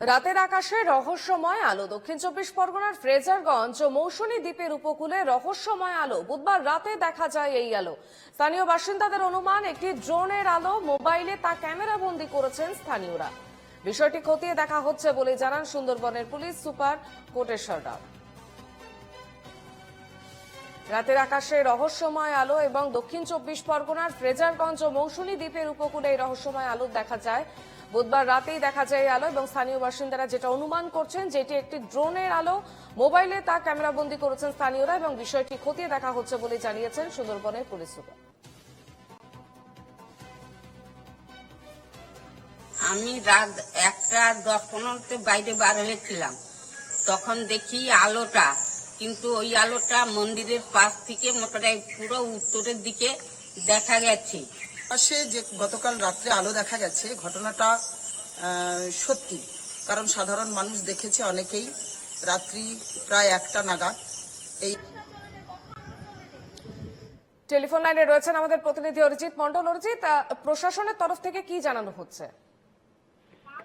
রাতের আকাশে রহস্যময় আলো। দক্ষিণ চব্বিশ পরগনার ফ্রেজারগঞ্জ ও মৌসুমী দ্বীপের উপকূলে রহস্যময় আলো। বুধবার রাতে দেখা যায় এই আলো। স্থানীয় বাসিন্দাদের অনুমান, একটি ড্রোনের আলো মোবাইলে তা ক্যামেরা বন্দি করেছেন স্থানীয়রা। বিষয়টি খতিয়ে দেখা হচ্ছে বলে জানান সুন্দরবনের পুলিশ সুপার কোটেশ্বর রাও। রাতের আকাশে রহস্যময় আলো এবং দক্ষিণ চব্বিশ পরগনার ফ্রেজারগঞ্জ ও মৌসুমী দ্বীপের উপকূলে এই রহস্যময় আলো দেখা যায়। বুধবার রাতেই দেখা যায় এই আলো এবং স্থানীয় বাসিন্দারা যেটা অনুমান করছেন যে এটি একটি ড্রোনের আলো। মোবাইলে তা ক্যামেরাবন্দি করেছেন স্থানীয়রা এবং বিষয়টি খতিয়ে দেখা হচ্ছে বলে জানিয়েছেন সুন্দরবনের পুলিশ সুপার। আমি রাত একটা দশ পনেরোতে বাইরে বার হয়েছিলাম। তখন দেখি আলোটা কিন্তু ওই আলোটা মন্দিরের পাশ থেকে মোটামুটি পুরো উত্তরের দিকে দেখা গেছে। পাশে যে গতকাল রাত্রে আলো দেখা গেছে ঘটনাটা সত্যি। কারণ সাধারণ মানুষ দেখেছে অনেকেই রাত্রি প্রায় একটা নাগাদ। এই টেলিফোন লাইনে রয়েছেন আমাদের প্রতিনিধি অরিজিৎ মন্ডল অরিজিৎ প্রশাসনের তরফ থেকে কি জানানো হচ্ছে?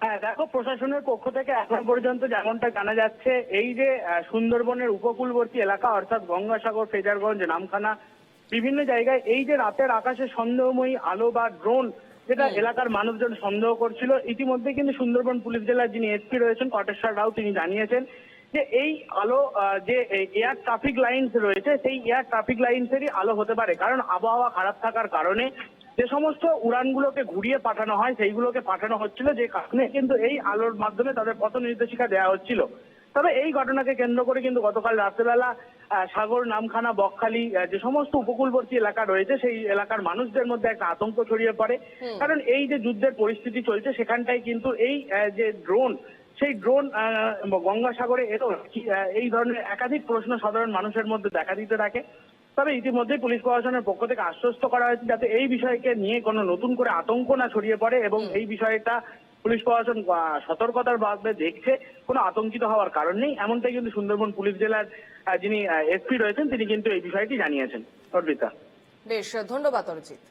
হ্যাঁ দেখো প্রশাসনের পক্ষ থেকে এখন পর্যন্ত যেমনটা জানা যাচ্ছে এই যে সুন্দরবনের উপকূলবর্তী এলাকা অর্থাৎ গঙ্গাসাগর ফেজারগঞ্জ নামখানা বিভিন্ন জায়গায় এই যে রাতের আকাশে সন্দেহময়ী আলো বা ড্রোন যেটা এলাকার মানুষজন সন্দেহ করছিল ইতিমধ্যে কিন্তু সুন্দরবন পুলিশ জেলার যিনি এসপি রয়েছেন কটেশ্বর রাও তিনি জানিয়েছেন যে এই আলো যে এয়ার ট্রাফিক লাইনস রয়েছে সেই এয়ার ট্রাফিক লাইনসেরই আলো হতে পারে। কারণ আবহাওয়া খারাপ থাকার কারণে যে সমস্ত উড়ানগুলোকে ঘুরিয়ে পাঠানো হয় সেইগুলোকে পাঠানো হচ্ছিল যে কারণে কিন্তু এই আলোর মাধ্যমে তাদের পথ নির্দেশিকা দেওয়া হচ্ছিল। তবে এই ঘটনাকে কেন্দ্র করে কিন্তু গতকাল রাত্রেবেলা সাগর নামখানা বকখালি যে সমস্ত উপকূলবর্তী এলাকা রয়েছে সেই এলাকার মানুষদের মধ্যে একটা আতঙ্ক ছড়িয়ে পড়ে। কারণ এই যে যুদ্ধের পরিস্থিতি চলছে সেখানটায় কিন্তু এই যে ড্রোন সেই ড্রোন গঙ্গাসাগরে এলো। এই ধরনের একাধিক প্রশ্ন সাধারণ মানুষের মধ্যে দেখা দিতে থাকে। তবে ইতিমধ্যে পুলিশ প্রশাসনের পক্ষ থেকে আশ্বস্ত করা হয়েছে যাতে এই বিষয়কে নিয়ে কোনো নতুন করে আতঙ্ক না ছড়িয়ে পড়ে এবং এই বিষয়টা পুলিশ প্রশাসন সতর্কতার ভাবে দেখছে কোনো আতঙ্কিত হওয়ার কারণ নেই। এমনটাই কিন্তু সুন্দরবন পুলিশ জেলার যিনি এসপি রয়েছেন তিনি কিন্তু এই বিষয়টি জানিয়েছেন। অর্পিতা। বেশ ধন্যবাদ অরিজিৎ